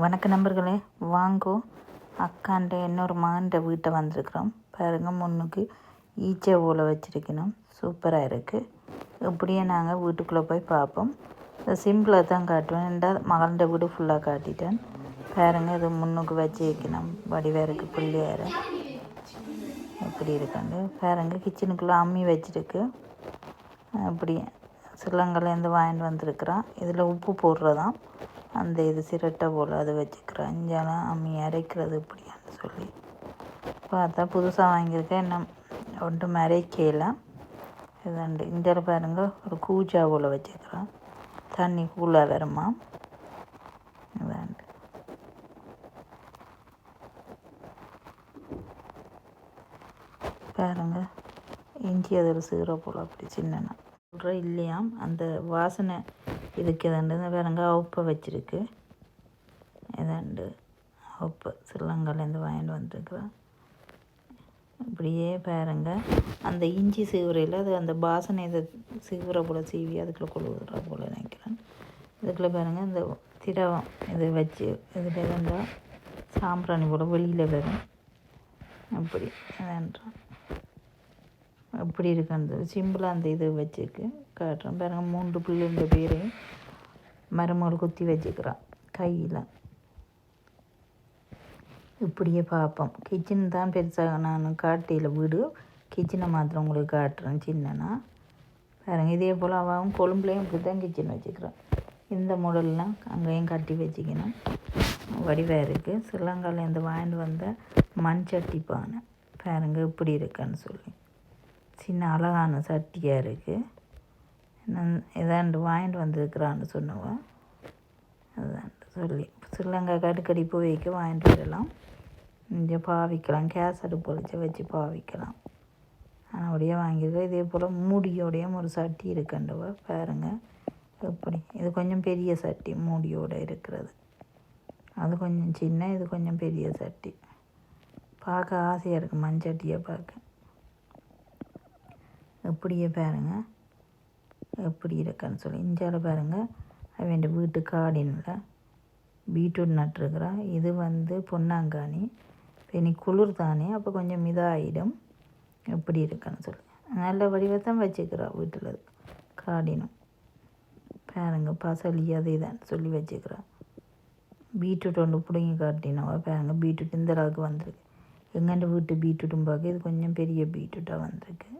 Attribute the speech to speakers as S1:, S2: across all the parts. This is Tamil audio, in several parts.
S1: வணக்க நண்பர்களே வாங்கோ. அக்காண்ட இன்னொரு மகன்கிட்ட வீட்டை வந்திருக்கிறோம். பாருங்கள் முன்னுக்கு ஈச்சை ஓலை வச்சுருக்கணும். சூப்பராக இருக்குது இப்படியே நாங்கள் வீட்டுக்குள்ளே போய் பார்ப்போம். சிம்பிளாக தான் காட்டுவேன். ரெண்டாவது மகன்கிட்ட வீடு ஃபுல்லாக காட்டிட்டேன். பாருங்கள் இது முன்னுக்கு வச்சு வைக்கணும் வடிவேருக்கு பிள்ளையார். இப்படி இருக்காண்டு பாருங்கள் கிச்சனுக்குள்ளே அம்மி வச்சுருக்கு. அப்படி சிலங்கலேருந்து வாங்கிட்டு வந்திருக்கிறான். இதில் உப்பு போடுறதான் அந்த இது சிரட்டை போல் அது வச்சுக்கிறேன். இஞ்சாலாம் அம்மி அரைக்கிறது இப்படியான்னு சொல்லி. பார்த்தா புதுசாக வாங்கியிருக்கேன். என்ன ஒன்றும் அரைக்கலாம் இதாண்டு இஞ்சால் பாருங்க. ஒரு கூஜா போல் வச்சுக்கிறேன். தண்ணி கூலாக வருமா இதாண்டு பாருங்க. இஞ்சி அதில் சீரோ போல் அப்படி சின்னனா சொல்கிற இல்லையாம் அந்த வாசனை இதுக்கு எதாண்டு இந்த பாருங்க உப்பை வச்சுருக்கு. இதாண்டு உப்பு ஸ்ரீலங்காலேருந்து வாங்கிட்டு வந்துருக்குறேன் இப்படியே பாருங்க அந்த இஞ்சி சீவுறையில் அது அந்த பாசனை இதை சீவுற போல் சீவி அதுக்குள்ளே கொழுவுற போல் நினைக்கிறேன். இதுக்குள்ளே பாருங்க இந்த திரவம் இது வச்சு இதில் இருந்தால் சாம்பிராணி போல் வெளியில் வரும். அப்படி அதான்றான் அப்படி இருக்கு. அந்த சிம்பிளாக அந்த இது வச்சுருக்கு. காட்டுறேன். பாருங்க மூன்று பிள்ளைங்க பேரையும் மருமகள் குத்தி வச்சுக்கிறான் கையில். இப்படியே பார்ப்போம். கிச்சன் தான் பெருசாக நான் காட்டியில் வீடு. கிச்சனை மாத்திரம் உங்களுக்கு காட்டுறேன். சின்னனா. பாருங்கள் இதே போல் அவன் கொழும்புலையும் இப்படி தான் கிச்சன் வச்சுக்கிறான் இந்த மாடல்லாம் அங்கேயும் கட்டி வச்சுக்கணும். வடிவாக இருக்குது ஸ்ரீலங்காலேருந்து வாங்கிட்டு வந்த மண் சட்டி பானை. பாருங்க இப்படி இருக்கான்னு சொல்லி. சின்ன அழகான சட்டியாக இருக்குது நான் இதாண்டு வாங்கிட்டு வந்திருக்கிறான்னு சொன்னவன் அதாண்டு சொல்லி ஸ்ரீலங்கா கடுக்கடி வைக்க வாங்கிட்டு வரலாம். இங்கே பாவிக்கலாம் கேஸ் அடுப்பு வச்சு பாவிக்கலாம். ஆனால் அப்படியே வாங்கியிருக்கேன். இதே போல் மூடியோடையும் ஒரு சட்டி இருக்குண்டவ பாருங்க. எப்படி? இது கொஞ்சம் பெரிய சட்டி மூடியோடு இருக்கிறது. அது கொஞ்சம் சின்ன இது கொஞ்சம் பெரிய சட்டி. பார்க்க ஆசையாக இருக்குது மண்சட்டியை பார்க்க. எப்படியே பாருங்க. எப்படி இருக்கான்னு சொல்லி இஞ்சால பாருங்க. அவன் வீட்டு காடினில் பீட்ரூட் நட்டுருக்குறான் இது வந்து பொன்னாங்கானி இனி குளிர் தானே அப்போ கொஞ்சம் இதாகிடும் எப்படி இருக்குன்னு சொல்லி. நல்ல வடிவத்தான் வச்சுக்கிறா வீட்டில் காடினும் பாருங்க பசலி அது இதான்னு சொல்லி வச்சுக்கிறா. பீட்ரூட் ஒன்று பிடுங்கி காட்டினவா? பாருங்க பீட்ரூட் இந்த அளவுக்கு வந்திருக்கு. எங்கள்கிட்ட வீட்டு பீட்ரூட்டும் பார்க்க இது கொஞ்சம் பெரிய பீட்ரூட்டாக வந்திருக்கு.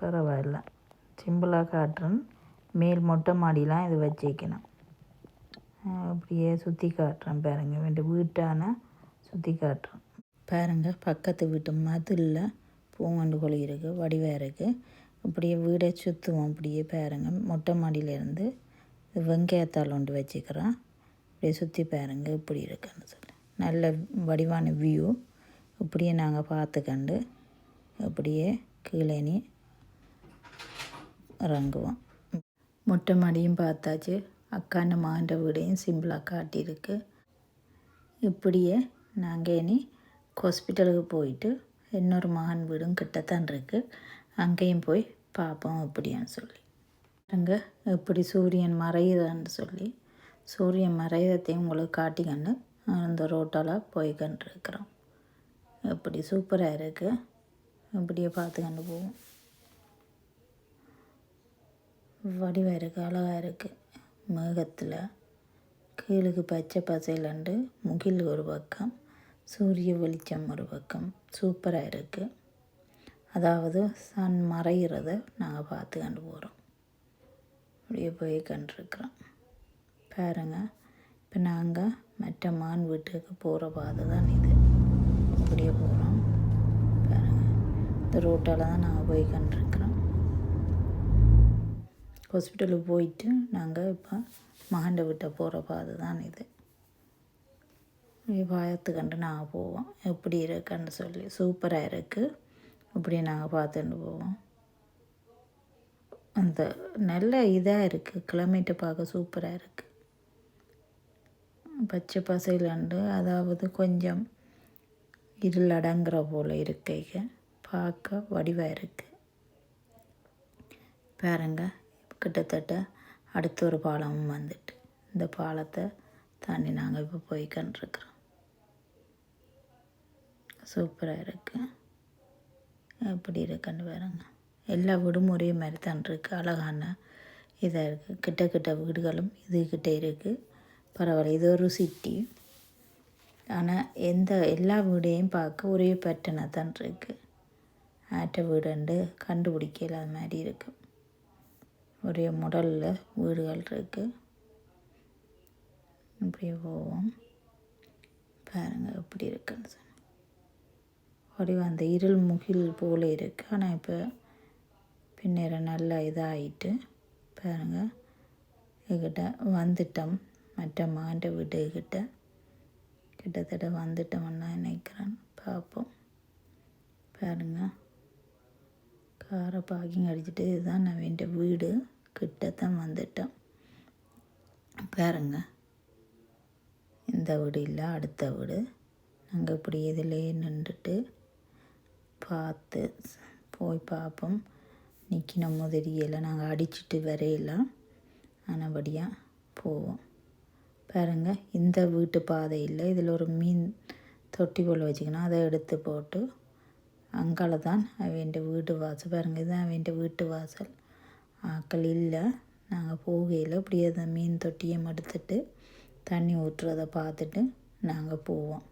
S1: பரவாயில்ல சிம்பிளாக காட்டுறேன். மேல் மொட்டை மாடிலாம் இது வச்சுக்கணும். அப்படியே சுற்றி காட்டுறேன் பாருங்க. வேண்ட வீட்டான சுற்றி காட்டுறேன். பாருங்க பக்கத்து வீட்டு மதிலில் பூங்கண்டு கொழி இருக்குது வடிவாக இருக்குது அப்படியே வீடை சுற்றுவோம் அப்படியே பாருங்க மொட்டை மாடியிலேருந்து வெங்காயத்தால் ஒன்று வச்சுக்கிறேன். அப்படியே சுற்றி பாருங்க இப்படி இருக்குன்னு சொல்லி. நல்ல வடிவான வியூ இப்படியே நாங்கள் பார்த்துக்கண்டு அப்படியே கீழே இறங்குவோம் மொட்டை மாடியும் பார்த்தாச்சு. அக்கான மகன்ற வீடையும் சிம்பிளாக காட்டியிருக்கு. இப்படியே நாங்கள் இனி ஹாஸ்பிட்டலுக்கு போயிட்டு இன்னொரு மகன் வீடும் கிட்டத்தான் இருக்குது அங்கேயும் போய் பார்ப்போம் எப்படியான்னு சொல்லி. அங்கே எப்படி சூரியன் மறையுதான்னு சொல்லி. சூரியன் மறையத்தையும் உங்களுக்கு காட்டிக்கண்டு அந்த ரோட்டால் போய்கண்டு இருக்கிறோம் எப்படி சூப்பராக இருக்குது இப்படியே பார்த்துக்கண்டு போவோம். வடிவாக இருக்குது அழகாக இருக்குது மேகத்தில் கீழுக்கு பச்சை பசையிலண்டு முகில் ஒரு பக்கம் சூரிய வெளிச்சம் ஒரு பக்கம் சூப்பராக இருக்குது அதாவது சன் மறைகிறத நாங்கள் பார்த்து கண்டு போகிறோம் அப்படியே போய் கண்டுருக்குறோம். பாருங்க இப்போ நாங்கள் மற்ற மான் வீட்டுக்கு போகிற பாதை தான் இது. அப்படியே போகிறோம் பாருங்கள் இந்த ரோட்டால் தான் நாங்கள் போய் கண்டுருக்கோம் ஹாஸ்பிட்டலுக்கு போயிட்டு நாங்கள் இப்போ மகண்ட விட்ட போகிற பாதை தான் இது பாயத்து கண்டு நாங்கள் போவோம். எப்படி இருக்குன்னு சொல்லி சூப்பராக இருக்குது இப்படி நாங்கள் பார்த்துட்டு போவோம். அந்த நல்ல இதாக இருக்குது கிளைமேட்டை பார்க்க சூப்பராக இருக்குது பச்சை பசையிலண்டு அதாவது கொஞ்சம் இருள் அடங்குற போல் இருக்கைங்க பார்க்க வடிவாக இருக்குது பாருங்க. கிட்டத்தட்ட அடுத்த ஒரு பாலமும் வந்துட்டு இந்த பாலத்தை தாண்டி நாங்கள் இப்போ போய் கண்டிருக்கிறோம். சூப்பராக இருக்கு. எப்படி இருக்குன்னு பாருங்க. எல்லா வீடும் ஒரே மாதிரி தான் இருக்குது அழகான இதாக இருக்குது கிட்ட கிட்ட வீடுகளும் இது இருக்குது பரவாயில்ல. இது ஒரு சிட்டி ஆனால் எந்த எல்லா வீடையும் பார்க்க ஒரே பேட்டனாக தான் இருக்குது ஆட்ட வீடுண்டு கண்டுபிடிக்கல அது மாதிரி இருக்குது ஒரே முடலில் வீடுகள் இருக்குது இப்படியே போவோம். பாருங்கள் எப்படி இருக்குன்னு சொல்லி வடிவ அந்த இருள் முகில் போல் இருக்குது ஆனால் இப்போ பின்னேற நல்லா இதாகிட்டு பாருங்கள் இதுகிட்ட வந்துட்டோம். மற்ற மாண்ட வீட்டுக்கிட்ட கிட்டத்தட்ட வந்துட்டோம்னா நினைக்கிறேன். பார்ப்போம். பாருங்க. காரை பார்க்கிங் அடிச்சுட்டு இதுதான் நான் வேண்டிய வீடு. கிட்டத்தான் வந்துட்டோம். பாருங்க. இந்த வீடு இல்லை அடுத்த வீடு. நாங்கள் இப்படி இதிலேயே நின்றுட்டு பார்த்து போய் பார்ப்போம். நிற்கின முதலியெல்லாம் நாங்கள் அடிச்சிட்டு வரையலாம் ஆனபடியாக போவோம். பாருங்க. இந்த வீட்டு பாதை இல்லை. இதில் ஒரு மீன் தொட்டி போல் வச்சுக்கணும். அதை எடுத்து போட்டு அங்கால தான் அவன் வீட்டு வாசல். பாருங்கள் இதுதான் அவன் வீட்டு வாசல். ஆக்கள் இல்லை. நாங்கள் போகையில் அப்படியே அந்த மீன் தொட்டியை மடுத்துட்டு தண்ணி ஊற்றுறதை பார்த்துட்டு நாங்கள் போவோம்.